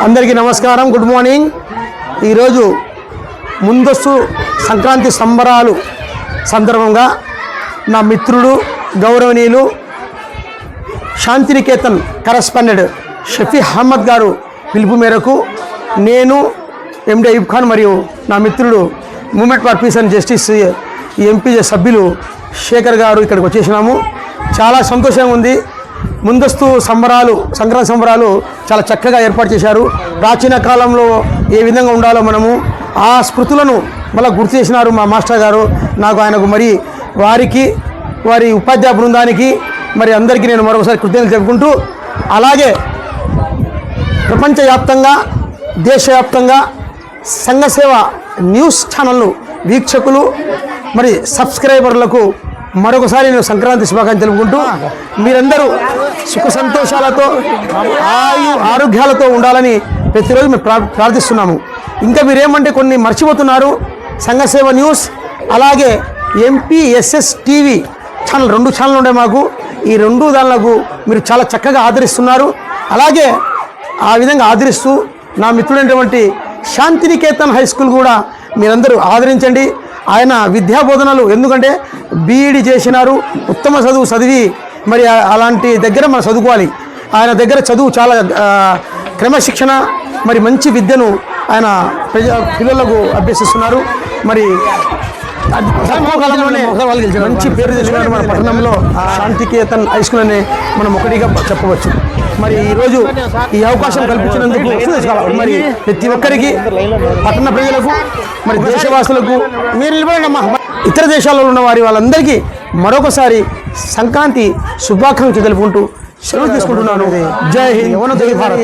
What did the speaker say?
అందరికీ నమస్కారం good morning. ఈరోజు ముందస్తు సంక్రాంతి సంబరాలు సందర్భంగా నా మిత్రుడు గౌరవనీయులు శాంతినికేతన్ కరస్పాండెంట్ షఫీ అహ్మద్ గారు పిలుపు మేరకు నేను ఎండి అయూబ్ ఖాన్ మరియు నా మిత్రుడు movement for peace and justice MP సభ్యులు శేఖర్ గారు ఇక్కడికి వచ్చేసినాము. చాలా సంతోషంగా ఉంది. ముందస్తు సంబరాలు సంక్రాంతి సంబరాలు చాలా చక్కగా ఏర్పాటు చేశారు. ప్రాచీన కాలంలో ఏ విధంగా ఉండాలో మనము ఆ స్మృతులను మళ్ళీ గుర్తు చేసినారు మా మాస్టర్ గారు. నాకు ఆయనకు మరి వారికి వారి ఉపాధ్యాయ బృందానికి మరి అందరికీ నేను మరొకసారి కృతజ్ఞతలు చెప్పుకుంటూ అలాగే ప్రపంచవ్యాప్తంగా దేశవ్యాప్తంగా సంఘసేవ న్యూస్ ఛానళ్ళు వీక్షకులు మరి సబ్స్క్రైబర్లకు మరొకసారి నేను సంక్రాంతి శుభాకాంక్షలు తెలుపుకుంటూ మీరందరూ సుఖ సంతోషాలతో ఆయు ఆరోగ్యాలతో ఉండాలని ప్రతిరోజు మేము ప్రా ప్రార్థిస్తున్నాము. ఇంకా మీరేమంటే కొన్ని మర్చిపోతున్నారు. సంఘసేవ న్యూస్ అలాగే ఎంపీఎస్ఎస్ టీవీ ఛానల్ రెండు ఛానల్ ఉండే మాకు. ఈ రెండు దానిలకు మీరు చాలా చక్కగా ఆదరిస్తున్నారు. అలాగే ఆ విధంగా ఆదరిస్తూ నా మిత్రుడైనటువంటి శాంతినికేతన్ హై స్కూల్ కూడా మీరందరూ ఆదరించండి. ఆయన విద్యా బోధనలు ఎందుకంటే బీఈడి చేసినారు ఉత్తమ చదువు చదివి మరి అలాంటి దగ్గర మనం చదువుకోవాలి. ఆయన దగ్గర చదువు చాలా క్రమశిక్షణ మరి మంచి విద్యను ఆయన ప్రజ పిల్లలకు అభ్యసిస్తున్నారు. మరి మంచి పేరు తెచ్చుకున్నారు మన పట్టణంలో శాంతికేతన్ హై స్కూల్ అనే మనం ఒకటిగా చెప్పవచ్చు. మరి ఈరోజు ఈ అవకాశం కల్పించినందుకు మరి ప్రతి ఒక్కరికి పట్టణ ప్రజలకు మరి దేశవాసులకు మీరు నిలబడండి అమ్మా ఇతర దేశాల్లో ఉన్న వారి వాళ్ళందరికీ మరొకసారి సంక్రాంతి శుభాకాంక్షలు తెలుపుకుంటూ సెలవు తీసుకుంటున్నాను. జై హింద్ జై భారత్.